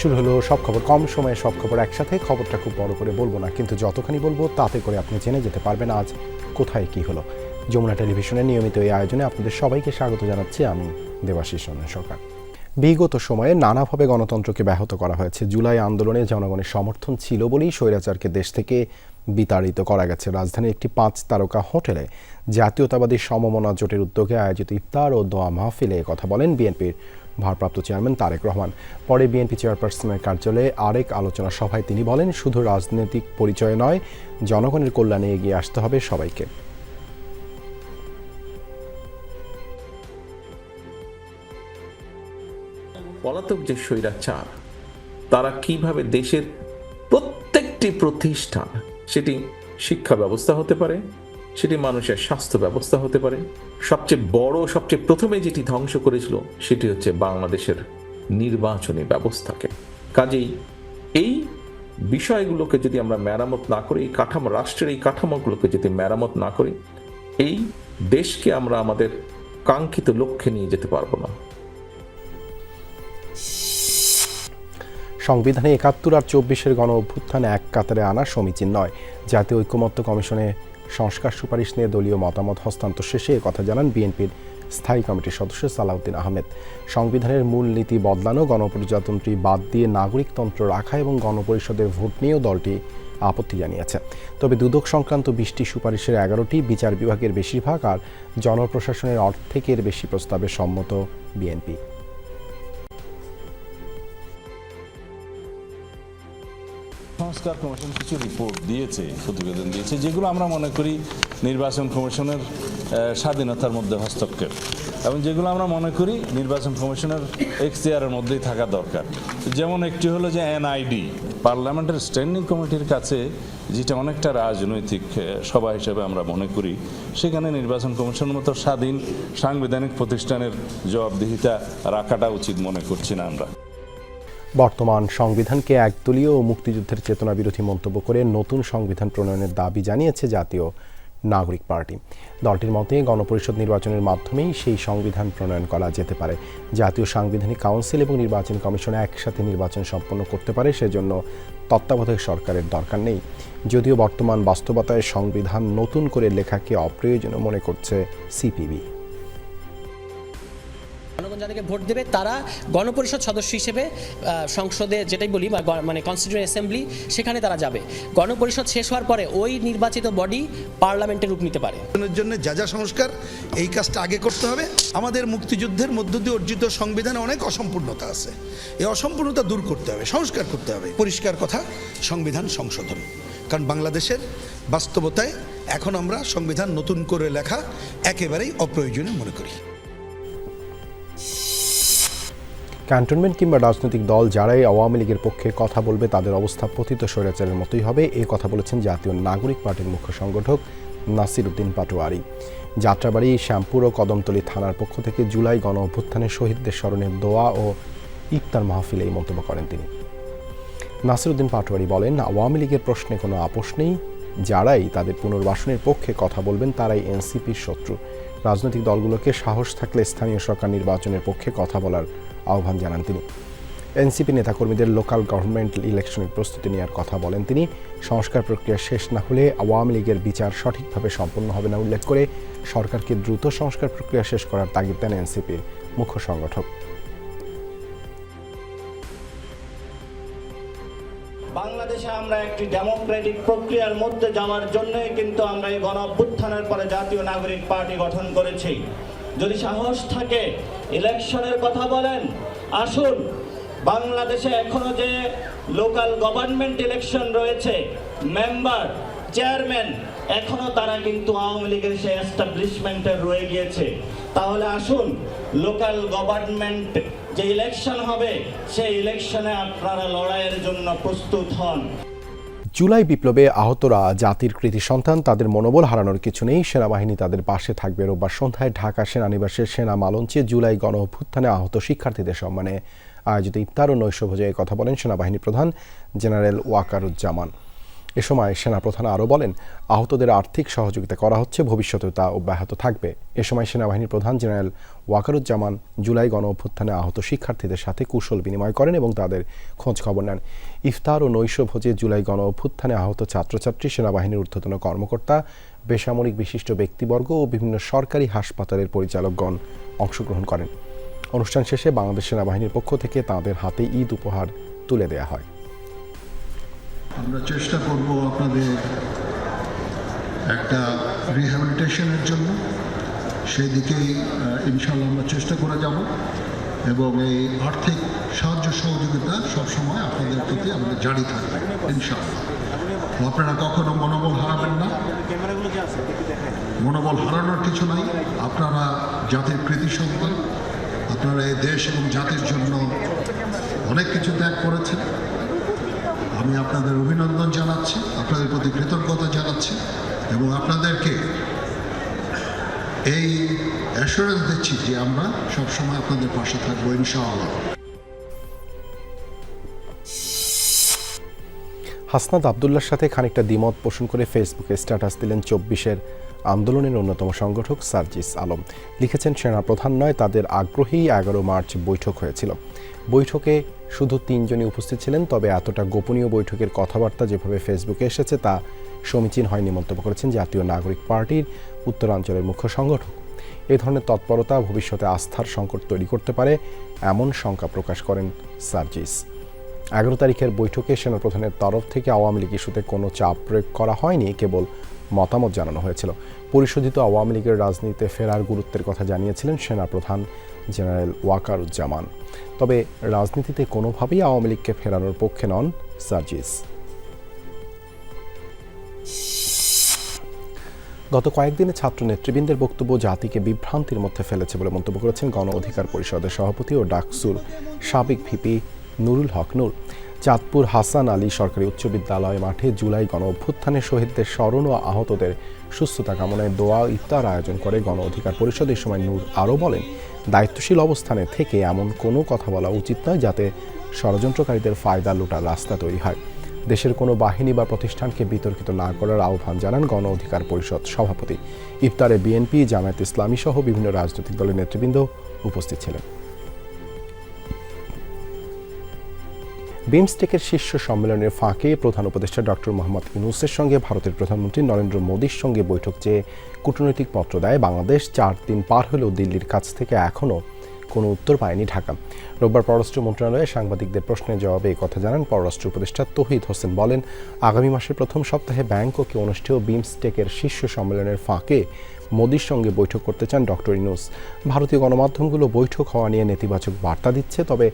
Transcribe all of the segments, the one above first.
শুরু হলো সব খবর কম সময়ে সব খবর একসাথে, খবরটা খুব বড় করে বলব না, কিন্তু যতখানি বলব তাতে করে আপনি জেনে যেতে পারবেন আজ কোথায় কি হলো। যমুনা টেলিভিশনের নিয়মিত এই আয়োজনে আপনাদের সবাইকে স্বাগত জানাচ্ছি আমি দেবাশিস সরকার। বিগত সময়ে নানাভাবে গণতন্ত্রকে ব্যাহত করা হয়েছে। জুলাই আন্দোলনে জনগণের সমর্থন ছিল বলেই স্বৈরাচারকে দেশ থেকে বিতাড়িত করা গেছে। রাজধানীর একটি পাঁচ তারকা হোটেলে জাতীয়তাবাদী সমমনা জোটের উদ্যোগে আয়োজিত ইফতার ও দোয়া মাহফিলে কথা বলেন বিএনপির ভারপ্রাপ্ত চেয়ারম্যান তারেক রহমান। পরে বিএনপি চেয়ারপারসনের কার্যালয়ে আরেক আলোচনা সভায় তিনি বলেন, শুধু রাজনৈতিক পরিচয় নয়, জনগণের কল্যাণে এগিয়ে আসতে হবে সবাইকে। পলাতক যে স্বৈরাচার, তারা কীভাবে দেশের প্রত্যেকটি প্রতিষ্ঠান, সেটি শিক্ষা ব্যবস্থা হতে পারে সেটি মানুষের স্বাস্থ্য ব্যবস্থা হতে পারে। সবচেয়ে বড়, সবচেয়ে প্রথমে যেটি ধ্বংস করেছিল, সেটি হচ্ছে বাংলাদেশের নির্বাচনী ব্যবস্থাকে। কাজেই এই বিষয়গুলোকে যদি আমরা মেরামত না করি, এই কাঠামো, রাষ্ট্রের এই কাঠামোগুলোকে যদি মেরামত না করি, এই দেশকে আমরা আমাদের কাঙ্ক্ষিত লক্ষ্যে নিয়ে যেতে পারব না। সংবিধানে একাত্তর আর চব্বিশের গণ অভ্যুত্থানে এক কাতারে আনা সমীচীন নয়। জাতীয় ঐক্যমত্য কমিশনে সংস্কার সুপারিশ নিয়ে দলীয় মতামত হস্তান্তর শেষে কথা জানান বিএনপির স্থায়ী কমিটির সদস্য সালাউদ্দিন আহমেদ। সংবিধানের মূল নীতি বদলানো, গণপ্রজাতন্ত্রী বাদ দিয়ে নাগরিকতন্ত্র রাখা এবং গণপরিষদের ভোট নিয়েও দলটি আপত্তি জানিয়েছে। তবে দুদক সংক্রান্ত বিশটি সুপারিশের এগারোটি বিচার বিভাগের বেশিরভাগ আর জনপ্রশাসনের অর্ধেকের বেশি প্রস্তাবে সম্মত বিএনপি। সংস্কার কমিশন কিছু রিপোর্ট দিয়েছে, প্রতিবেদন দিয়েছে, যেগুলো আমরা মনে করি নির্বাচন কমিশনের স্বাধীনতার মধ্যে হস্তক্ষেপ। এবং যেগুলো আমরা মনে করি নির্বাচন কমিশনের এখতিয়ারের মধ্যেই থাকা দরকার। যেমন একটি হলো যে এনআইডি পার্লামেন্টের স্ট্যান্ডিং কমিটির কাছে, যেটা অনেকটা রাজনৈতিক সভা হিসেবে আমরা মনে করি, সেখানে নির্বাচন কমিশনের মতো স্বাধীন সাংবিধানিক প্রতিষ্ঠানের জবাবদিহিতা রাখাটা উচিত মনে করছি না আমরা। বর্তমান সংবিধানকে একদলীয় ও মুক্তিযুদ্ধের চেতনা বিরোধী মন্তব্য করে নতুন সংবিধান প্রণয়নের দাবি জানিয়েছে জাতীয় নাগরিক পার্টি। দলটির মতে, গণপরিষদ নির্বাচনের মাধ্যমেই সেই সংবিধান প্রণয়ন করা যেতে পারে। জাতীয় সাংবিধানিক কাউন্সিল এবং নির্বাচন কমিশন একসাথে নির্বাচন সম্পন্ন করতে পারে, সেজন্য তত্ত্বাবধায়ক সরকারের দরকার নেই। যদিও বর্তমান বাস্তবতায় সংবিধান নতুন করে লেখাকে অপ্রয়োজনীয় মনে করছে সিপিবি। জনগণ যাদেরকে ভোট দেবে, তারা গণপরিষদ সদস্য হিসেবে সংসদে যেটাই বলি, বা মানে কনস্টিটিউয়েন্ট অ্যাসেম্বলি সেখানে তারা যাবে। গণপরিষদ শেষ হওয়ার পরে ওই নির্বাচিত বডি পার্লামেন্টের রূপ নিতে পারে। জন্য যা যা সংস্কার, এই কাজটা আগে করতে হবে। আমাদের মুক্তিযুদ্ধের মধ্য দিয়ে অর্জিত সংবিধানে অনেক অসম্পূর্ণতা আছে। এই অসম্পূর্ণতা দূর করতে হবে, সংস্কার করতে হবে। পরিষ্কার কথা, সংবিধান সংশোধন। কারণ বাংলাদেশের বাস্তবতায় এখন আমরা সংবিধান নতুন করে লেখা একেবারেই অপ্রয়োজনীয় মনে করি। ক্যান্টনমেন্ট কিংবা রাজনৈতিক দল যারাই আওয়ামী লীগের পক্ষে কথা বলবে, তাদের অবস্থা পতিত স্বৈরাচারের মতোই হবে। এই কথা বলেছেন জাতীয় নাগরিক পার্টির মুখ্য সংগঠক নাসির উদ্দিন পাটোয়ারি। যাত্রাবাড়ি, শ্যামপুর ও কদমতলী থানার পক্ষ থেকে জুলাই গণ অভ্যুত্থানে শহীদদের স্মরণে দোয়া ও ইফতার মাহফিলে এই মন্তব্য করেন তিনি। নাসিরুদ্দিন পাটোয়ারি বলেন, আওয়ামী লীগের প্রশ্নে কোনো আপোষ নেই। যারাই তাদের পুনর্বাসনের পক্ষে কথা বলবেন, তারাই এনসিপির শত্রু। রাজনৈতিক দলগুলোকে সাহস থাকলে স্থানীয় সরকার নির্বাচনের পক্ষে কথা বলার আহ্বান জানান তিনি। এনসিপি নেতাকর্মীদের লোকাল গভর্নমেন্ট ইলেকশনের প্রস্তুতি নেওয়ার কথা বলেন তিনি। সংস্কার প্রক্রিয়া শেষ না হলে আওয়ামী লীগের বিচার সঠিকভাবে সম্পন্ন হবে না, উল্লেখ করে সরকারকে দ্রুত সংস্কার প্রক্রিয়া শেষ করার তাগিদ দেন এনসিপির মুখ্য সংগঠক। বাংলাদেশে আমরা একটি ডেমোক্রেটিক প্রক্রিয়ার মধ্যে যাওয়ার জন্যই কিন্তু আমরা এই গণ অভ্যুত্থানের পরে জাতীয় নাগরিক পার্টি গঠন করেছি। যদি সাহস থাকে, ইলেকশনের কথা বলেন। আসুন, বাংলাদেশে এখনও যে লোকাল গভর্নমেন্ট ইলেকশন রয়েছে মেম্বার চেয়ারম্যান এখনও তারা কিন্তু আওয়ামী লীগের সেই এস্টাবলিশমেন্টে রয়ে গিয়েছে। তাহলে আসুন লোকাল গভর্নমেন্ট যে ইলেকশন হবে, সেই ইলেকশনে আপনারা লড়াইয়ের জন্য প্রস্তুত হন। জুলাই বিপ্লবে আহতরা জাতির কৃতি সন্তান, তাদের মনোবল হারানোর কিছু নেই। সেনাবাহিনী তাদের পাশে থাকবে রোববার সন্ধ্যায় ঢাকা সেনানিবাসের সেনা মালঞ্চে জুলাই গণ অভ্যুত্থানে আহত শিক্ষার্থীদের সম্মানে আয়োজিত ইফতার ও নৈশভোজে কথা বলেন সেনাবাহিনী প্রধান জেনারেল ওয়াকারুজ্জামান। এ সময় সেনাপ্রধান আরও বলেন, আহতদের আর্থিক সহযোগিতা করা হচ্ছে, ভবিষ্যতেও তা অব্যাহত থাকবে। এ সময় সেনাবাহিনীর প্রধান জেনারেল ওয়াকারুজ্জামান জুলাই গণ অভ্যুত্থানে আহত শিক্ষার্থীদের সাথে কুশল বিনিময় করেন এবং তাদের খোঁজ খবর নেন। ইফতার ও নৈশ ভোজে জুলাই গণ অভ্যুত্থানে আহত ছাত্রছাত্রী, সেনাবাহিনীর ঊর্ধ্বতন কর্মকর্তা, বেসামরিক বিশিষ্ট ব্যক্তিবর্গ ও বিভিন্ন সরকারি হাসপাতালের পরিচালকগণ অংশগ্রহণ করেন। অনুষ্ঠান শেষে বাংলাদেশ সেনাবাহিনীর পক্ষ থেকে তাদের হাতে ঈদ উপহার তুলে দেওয়া হয়। আমরা চেষ্টা করব আপনাদের একটা রিহ্যাবিলিটেশনের জন্য। সেই দিকেই ইনশাল্লাহ আমরা চেষ্টা করে যাব এবং এই আর্থিক সাহায্য সহযোগিতা সবসময় আপনাদের প্রতি আমাদের জারি থাকবে ইনশাল্লাহ আপনারা কখনো মনোবল হারাবেন না। মনোবল হারানোর কিছু নাই। আপনারা জাতির কৃতি সন্তান আপনারা এই দেশ এবং জাতির জন্য অনেক কিছু ত্যাগ করেছেন। আমি আপনাদের অভিনন্দন জানাচ্ছি, আপনাদের প্রতি কৃতজ্ঞতা জানাচ্ছি এবং আপনাদেরকে এই অ্যাসুরেন্স দিচ্ছি যে আমরা সবসময় আপনাদের পাশে থাকব, ইনশাআল্লাহ। হাসনাত আবদুল্লার সাথে খানিকটা দ্বিমত পোষণ করে ফেসবুকে স্ট্যাটাস দিলেন চব্বিশের আন্দোলনের অন্যতম সংগঠক সার্জিস আলম। লিখেছেন সেনা প্রধান নয়, তাদের আগ্রহেই এগারো মার্চ বৈঠক হয়েছিল। বৈঠকে শুধু তিনজনই উপস্থিত ছিলেন, তবে এতটা গোপনীয় বৈঠকের কথাবার্তা যেভাবে ফেসবুকে এসেছে তা সমীচীন হয়নি মন্তব্য করেছেন জাতীয় নাগরিক পার্টির উত্তরাঞ্চলের মুখ্য সংগঠক। এ ধরনের তৎপরতা ভবিষ্যতে আস্থার সংকট তৈরি করতে পারে এমন শঙ্কা প্রকাশ করেন সার্জিস। এগারো তারিখের বৈঠকে সেনাপ্রধানের তরফ থেকে আওয়ামী লীগ ইস্যুতে কোনো চাপ প্রয়োগ করা হয়নি, কেবল মতামত জানানো হয়েছিল। পরিশোধিত আওয়ামী লীগের রাজনীতিতে ফেরার গুরুত্বের কথা জানিয়েছিলেন সেনাপ্রধান জেনারেল ওয়াকারুজ্জামান। তবে রাজনীতিতে কোনোভাবেই আওয়ামী লীগকে ফেরানোর পক্ষে নন সার্জিস। গত কয়েকদিনে ছাত্র নেতৃবৃন্দের বক্তব্য জাতিকে বিভ্রান্তির মধ্যে ফেলেছে বলে মন্তব্য করেছেন গণ অধিকার পরিষদের সভাপতি ও ডাকসুর সাবেক ভিপি নুরুল হক নূর। চাঁদপুর হাসান আলী সরকারি উচ্চ বিদ্যালয় মাঠে জুলাই গণ অভ্যুত্থানে শহীদদের স্মরণ ও আহতদের সুস্থতা কামনায় দোয়া ইফতার আয়োজন করে গণ অধিকার পরিষদের সময় নূর আরও বলেন দায়িত্বশীল অবস্থানে থেকে এমন কোনো কথা বলা উচিত নয় যাতে ষড়যন্ত্রকারীদের ফায়দা লুটার রাস্তা তৈরি হয়। দেশের কোনো বাহিনী বা প্রতিষ্ঠানকে বিতর্কিত না করার আহ্বান জানান গণ অধিকার পরিষদ সভাপতি। ইফতারে বিএনপি, জামায়াত ইসলামী সহ বিভিন্ন রাজনৈতিক দলের নেতৃবৃন্দ উপস্থিত ছিলেন। বিমস্টেকের শীর্ষ সম্মেলনের ফাঁকে প্রধান উপদেষ্টা ডক্টর মোহাম্মদ ইউনুসের সঙ্গে ভারতের প্রধানমন্ত্রী নরেন্দ্র মোদীর সঙ্গে বৈঠক চেয়ে কূটনৈতিক পত্র দেয়, বাংলাদেশ চার দিন পার হলেও দিল্লির কাছ থেকে এখনও কোনো উত্তর পায়নি ঢাকা। রোববার পররাষ্ট্র মন্ত্রণালয়ে সাংবাদিকদের প্রশ্নের জবাবে কথা জানান পররাষ্ট্র উপদেষ্টা তহিদ হোসেন। বলেন, আগামী মাসের প্রথম সপ্তাহে ব্যাংককে অনুষ্ঠেয় বিমস্টেকের শীর্ষ সম্মেলনের ফাঁকে মোদির সঙ্গে বৈঠক করতে চান ডক্টর ইনুস ভারতীয় গণমাধ্যমগুলো বৈঠক হওয়া নিয়ে নেতিবাচক বার্তা দিচ্ছে, তবে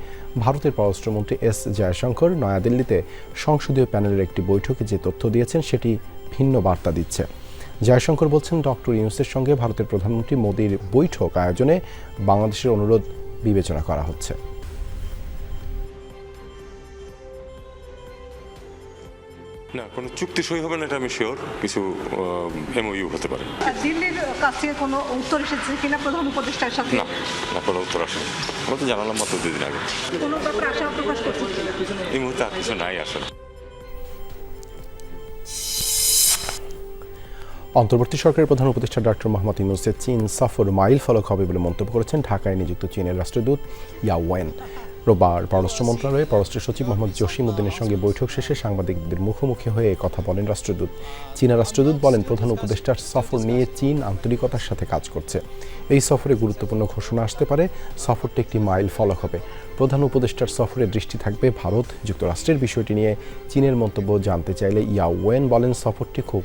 ভারতের পররাষ্ট্রমন্ত্রী এস জয়শঙ্কর নয়াদিল্লিতে সংসদীয় প্যানেলের একটি বৈঠকে যে তথ্য দিয়েছেন সেটি ভিন্ন বার্তা দিচ্ছে। জয়শঙ্কর বলছেন ডক্টর ইউনুসের সঙ্গে ভারতের প্রধানমন্ত্রী মোদির বৈঠক আয়োজনে বাংলাদেশের অনুরোধ বিবেচনা করা হচ্ছে। না কোনো চুক্তি সই হবে না এটা আমি শিওর কিছু এমওইউ হতে পারে। দিল্লির কাছ থেকে কোনো উত্তর এসেছে কিনা প্রধান উপদেষ্টার সাথে? না না কোনো উত্তর আসেনি আমরা তো জানালাম মাত্র দুদিন আগে। কোনো ব্যাপারে আশা প্রকাশ করছে এই মুহূর্তে আর কিছু নাই আসলে। অন্তর্বর্তী সরকারের প্রধান উপদেষ্টা ডক্টর মোহাম্মদ ইউনুসের চীন সফর মাইল ফলক হবে বলে মন্তব্য করেছেন ঢাকায় নিযুক্ত চীনের রাষ্ট্রদূত ইয়া ওয়েন। রোববার পররাষ্ট্র মন্ত্রণালয়ে পররাষ্ট্র সচিব মোহাম্মদ জসিম উদ্দিনের সঙ্গে বৈঠক শেষে সাংবাদিকদের মুখোমুখি হয়ে কথা বলেন রাষ্ট্রদূত। চীনা রাষ্ট্রদূত বলেন, প্রধান উপদেষ্টার সফর নিয়ে চীন আন্তরিকতার সাথে কাজ করছে। এই সফরে গুরুত্বপূর্ণ ঘোষণা আসতে পারে, সফরটি একটি মাইল ফলক হবে। প্রধান উপদেষ্টার সফরে দৃষ্টি থাকবে ভারত, যুক্তরাষ্ট্রের বিষয়টি নিয়ে। চীনের মন্তব্য জানতে চাইলে ইয়া ওয়েন বলেন, সফরটি খুব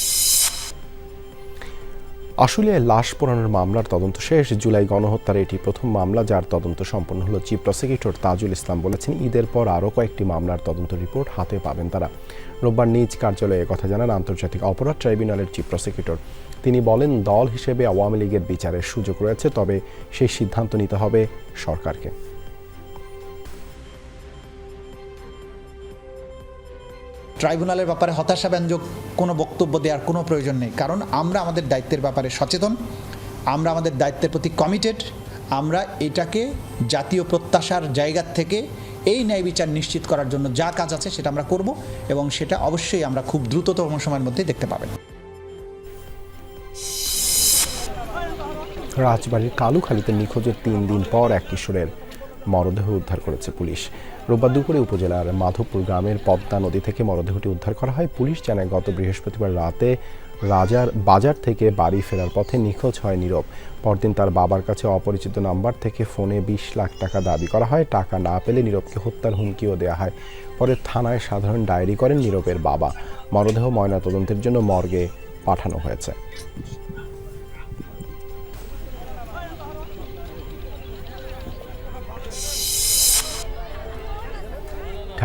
আশুলিয়ায় লাশ পোড়ানোর মামলার তদন্ত শেষ। জুলাই গণহত্যার এটি প্রথম মামলা, যার তদন্ত সম্পন্ন হল চিফ প্রসিকিউটর তাজুল ইসলাম বলেছেন, ঈদের পর আরও কয়েকটি মামলার তদন্ত রিপোর্ট হাতে পাবেন তারা। রোববার নিজ কার্যালয়ে কথা জানান আন্তর্জাতিক অপরাধ ট্রাইব্যুনালের চিফ প্রসিকিউটর। তিনি বলেন, দল হিসেবে আওয়ামী লীগের বিচারের সুযোগ রয়েছে, তবে সেই সিদ্ধান্ত নিতে হবে সরকারকে। ট্রাইব্যুনালের ব্যাপারে হতাশাব্যঞ্জক কোনো বক্তব্য দেওয়ার কোনো প্রয়োজন নেই। কারণ আমরা আমাদের দায়িত্বের ব্যাপারে সচেতন, আমরা আমাদের দায়িত্বের প্রতি কমিটেড আমরা এটাকে জাতীয় প্রত্যাশার জায়গা থেকে এই ন্যায় বিচার নিশ্চিত করার জন্য যা কাজ আছে সেটা আমরা করব এবং সেটা অবশ্যই আমরা খুব দ্রুততম সময়ের মধ্যেই দেখতে পাবেন। রাজবাড়ির কালুখালীতে নিখোঁজের তিন দিন পর এক কিশোরের মরদেহ উদ্ধার করেছে পুলিশ। রোববার দুপুরে উপজেলার মাধবপুর গ্রামের পদ্মা নদী থেকে মরদেহটি উদ্ধার করা হয়। পুলিশ জানায়, গত বৃহস্পতিবার রাতে রাজার বাজার থেকে বাড়ি ফেরার পথে নিখোঁজ হয় নীরব। পরদিন তার বাবার কাছে অপরিচিত নাম্বার থেকে ফোনে বিশ লাখ টাকা দাবি করা হয়। টাকা না পেলে নীরবকে হত্যার হুমকিও দেওয়া হয়। পরে থানায় সাধারণ ডায়েরি করেন নীরবের বাবা। মরদেহ ময়নাতদন্তের জন্য মর্গে পাঠানো হয়েছে।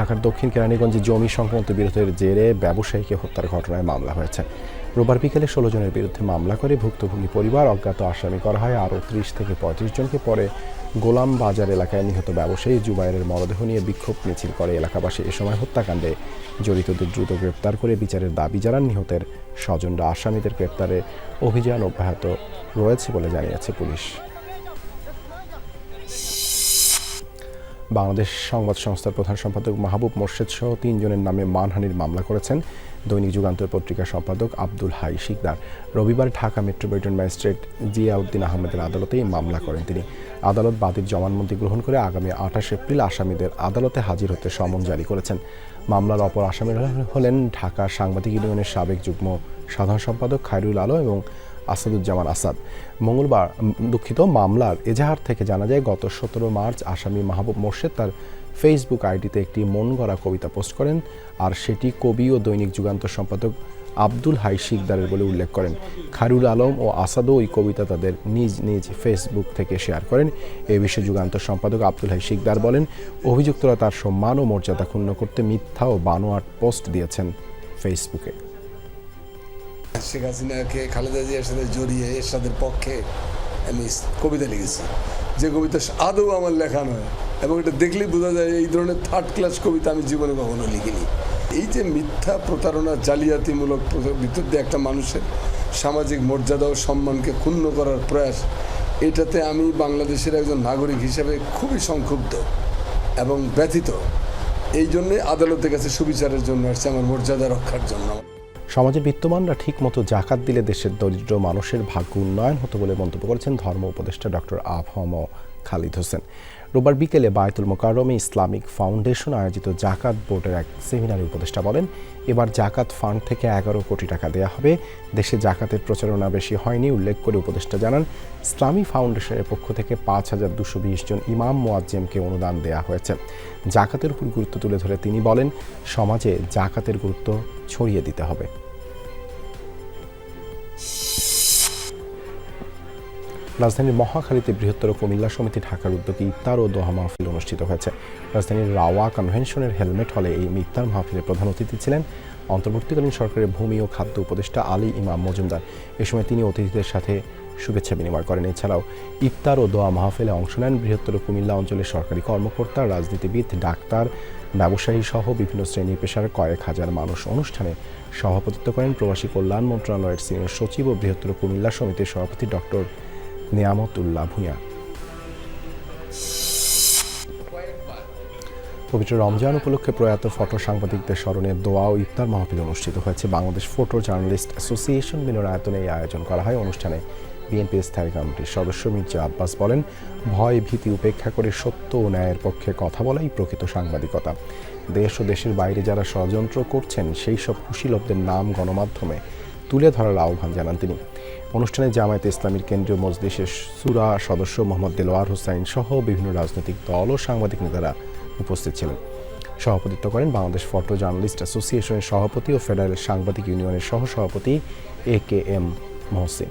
ঢাকার দক্ষিণ কেরানীগঞ্জে জমি সংক্রান্ত বিরোধের জেরে ব্যবসায়ীকে হত্যার ঘটনায় মামলা হয়েছে। রোববার বিকেলে ষোলো জনের বিরুদ্ধে মামলা করে ভুক্তভোগী পরিবার অজ্ঞাত আসামি করা হয়। আরও ত্রিশ থেকে পঁয়ত্রিশ জনকে পরে গোলাম বাজার এলাকায় নিহত ব্যবসায়ী জুবাইরের মরদেহ নিয়ে বিক্ষোভ মিছিল করে এলাকাবাসী। এ সময় হত্যাকাণ্ডে জড়িতদের দ্রুত গ্রেপ্তার করে বিচারের দাবি জানান নিহতের স্বজনরা। আসামিদের গ্রেপ্তারে অভিযান অব্যাহত রয়েছে বলে জানিয়েছে পুলিশ। বাংলাদেশ সংবাদ সংস্থার প্রধান সম্পাদক মাহবুব মোর্শেদ সহ তিনজনের নামে মানহানির মামলা করেছেন দৈনিক যুগান্তর পত্রিকার সম্পাদক আব্দুল হাই শিকদার। রবিবার ঢাকা মেট্রোপলিটন ম্যাজিস্ট্রেট জিয়াউদ্দিন আহমেদের আদালতে মামলা করেন তিনি। আদালত বাদীর জবানবন্দি গ্রহণ করে আগামী আঠাশ এপ্রিল আসামিদের আদালতে হাজির হতে সমন জারি করেছেন। মামলার অপর আসামিরা হলেন ঢাকা সাংবাদিক ইউনিয়নের সাবেক যুগ্ম সাধারণ সম্পাদক খায়রুল আলম এবং আসাদুজ্জামান আসাদ। মঙ্গলবার দুঃখিত মামলার এজাহার থেকে জানা যায়, গত সতেরো মার্চ আসামি মাহবুব মোর্শেদ তার ফেসবুক আইডিতে একটি মন গড়া কবিতা পোস্ট করেন আর সেটি কবি ও দৈনিক যুগান্তর সম্পাদক আব্দুল হাই শিকদারের বলে উল্লেখ করেন। খারুল আলম ও আসাদও ওই কবিতা তাদের নিজ নিজ ফেসবুক থেকে শেয়ার করেন। এ বিষয়ে যুগান্তর সম্পাদক আব্দুল হাই শিকদার বলেন, অভিযুক্তরা তার সম্মান ও মর্যাদা ক্ষুণ্ণ করতে মিথ্যা ও বানোয়াট পোস্ট দিয়েছেন ফেসবুকে। শেখ হাসিনাকে খালেদা জিয়ার সাথে জড়িয়ে এরশাদের পক্ষে আমি কবিতা লিখেছি। যে কবিতা আদৌ আমার লেখা নয় এবং এটা দেখলেই বোঝা যায় এই ধরনের থার্ড ক্লাস কবিতা আমি জীবনে কখনো লিখিনি। এই যে মিথ্যা প্রতারণা, জালিয়াতিমূলক ভিতর দিয়ে একটা মানুষের সামাজিক মর্যাদা ও সম্মানকে ক্ষুণ্ণ করার প্রয়াস, এটাতে আমি বাংলাদেশের একজন নাগরিক হিসেবে খুবই সংক্ষুব্ধ এবং ব্যথিত। এই জন্যে আদালতের কাছে সুবিচারের জন্য আসছে আমার মর্যাদা রক্ষার জন্য। সমাজের বিত্তমানরা ঠিকমতো জাকাত দিলে দেশের দরিদ্র মানুষের ভাগ্য উন্নয়ন হতো বলে মন্তব্য করেছেন ধর্ম উপদেষ্টা ডক্টর আফম খালিদ হোসেন। রোববার বিকেলে বায়তুল মোকাররমে ইসলামিক ফাউন্ডেশন আয়োজিত জাকাত বোর্ডের এক সেমিনারে উপদেষ্টা বলেন, এবার জাকাত ফান্ড থেকে এগারো কোটি টাকা দেয়া হবে। দেশে জাকাতের প্রচারণা বেশি হয়নি, উল্লেখ করে উপদেষ্টা জানান। ইসলামী ফাউন্ডেশনের পক্ষ থেকে পাঁচ হাজার দুশো বিশ জন ইমাম মোয়াজ্জেমকে অনুদান দেয়া হয়েছে। জাকাতের উপর গুরুত্ব তুলে ধরে তিনি বলেন, সমাজে জাকাতের গুরুত্ব ছড়িয়ে দিতে হবে। রাজধানীর মহাখালীতে বৃহত্তর কুমিল্লা সমিতি ঢাকার উদ্যোগে ইফতার ও দোহা মাহফিল অনুষ্ঠিত হয়েছে। রাজধানীর রাওয়া কনভেনশনের হেলমেট হলে এই ইফতার মাহফিলে প্রধান অতিথি ছিলেন অন্তর্বর্তীকালীন সরকারের ভূমি ও খাদ্য উপদেষ্টা আলী ইমাম মজুমদার। এ সময় তিনি অতিথিদের সাথে শুভেচ্ছা বিনিময় করেন। এছাড়াও ইফতার ও দোয়া মাহফিলে অংশ নেন বৃহত্তর কুমিল্লা অঞ্চলের সরকারি কর্মকর্তা, রাজনীতিবিদ, ডাক্তার, ব্যবসায়ী সহ বিভিন্ন শ্রেণি পেশার কয়েক হাজার মানুষ অনুষ্ঠানে সভাপতিত্ব করেন। প্রবাসী কল্যাণ মন্ত্রণালয়ের সিনিয়র সচিব ও বৃহত্তর কুমিল্লা সমিতির সভাপতি ডক্টর নিয়ামতুল্লাহ ভূঁইয়া পবিত্র রমজান উপলক্ষে প্রয়াত ফটো সাংবাদিকদের স্মরণে দোয়া ও ইফতার মাহফিল অনুষ্ঠিত হয়েছে। বাংলাদেশ ফটো জার্নালিস্ট অ্যাসোসিয়েশন মিলনায়তনে এই আয়োজন করা হয়। অনুষ্ঠানে বিএনপি স্থায়ী কমিটির সদস্য মির্জা আব্বাস বলেন, ভয়, ভীতি, উপেক্ষা করে সত্য ও ন্যায়ের পক্ষে কথা বলাই প্রকৃত সাংবাদিকতা। দেশ ও দেশের বাইরে যারা ষড়যন্ত্র করছেন, সেই সব কুশীলবদের নাম গণমাধ্যমে তুলে ধরার আহ্বান জানান তিনি। অনুষ্ঠানে জামায়াতে ইসলামীর কেন্দ্রীয় মজলিসের সুরা সদস্য মোহাম্মদ দেলোয়ার হোসাইন সহ বিভিন্ন রাজনৈতিক দল ও সাংবাদিক নেতারা উপস্থিত ছিলেন। সভাপতিত্ব করেন বাংলাদেশ ফটো জার্নালিস্ট অ্যাসোসিয়েশনের সভাপতি ও ফেডারেল সাংবাদিক ইউনিয়নের সহ সভাপতি A K M Mohsin.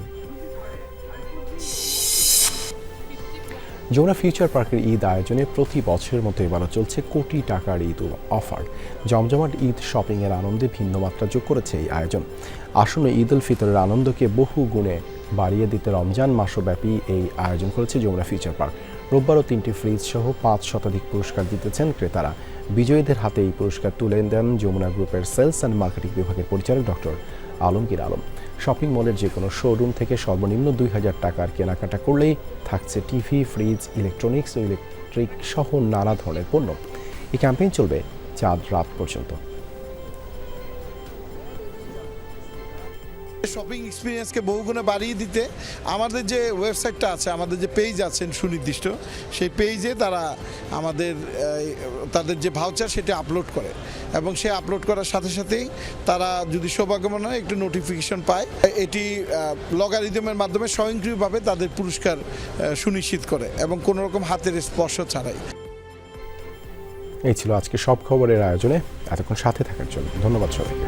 Jamuna future পার্কের ঈদ আয়োজনে প্রতি বছরের মতো এবারও চলছে কোটি টাকার ঈদ অফার। জমজমাট ঈদ শপিংয়ের আনন্দে ভিন্ন মাত্রা যোগ করেছে এই আয়োজন। আসন্ন ঈদ উল ফিতরের আনন্দকে বহু গুণে বাড়িয়ে দিতে রমজান মাসব্যাপী এই আয়োজন করেছে যমুনা ফিউচার পার্ক। রোববারও তিনটি ফ্রিজ সহ পাঁচ শতাধিক পুরস্কার জিতেছেন ক্রেতারা। বিজয়ীদের হাতে এই পুরস্কার তুলে দেন যমুনা গ্রুপের সেলস অ্যান্ড মার্কেটিং বিভাগের পরিচালক ডক্টর আলমগীর আলম। শপিং মলের যে কোনো শোরুম থেকে সর্বনিম্ন দুই হাজার টাকার কেনাকাটা করলেই থাকছে টিভি, ফ্রিজ, ইলেকট্রনিক্স ও ইলেকট্রিক সহ নানা ধরনের পণ্য। এই ক্যাম্পেইন চলবে চাঁদ রাত পর্যন্ত। শপিং এক্সপিরিয়েন্সকে বহুগুণে বাড়িয়ে দিতে আমাদের যে ওয়েবসাইটটা আছে, আমাদের যে পেজ আছেন সুনির্দিষ্ট, সেই পেজে তারা আমাদের তাদের যে ভাউচার সেটা আপলোড করে। এবং সে আপলোড করার সাথে সাথেই তারা যদি সৌভাগ্যবান হয়, একটু নোটিফিকেশন পায়। এটি লগারিদমের মাধ্যমে স্বয়ংক্রিয়ভাবে তাদের পুরস্কার সুনিশ্চিত করে এবং কোনো রকম হাতের স্পর্শ ছাড়াই। এই ছিল আজকে সব খবরের আয়োজনে। এতক্ষণ সাথে থাকার জন্য ধন্যবাদ সবাইকে।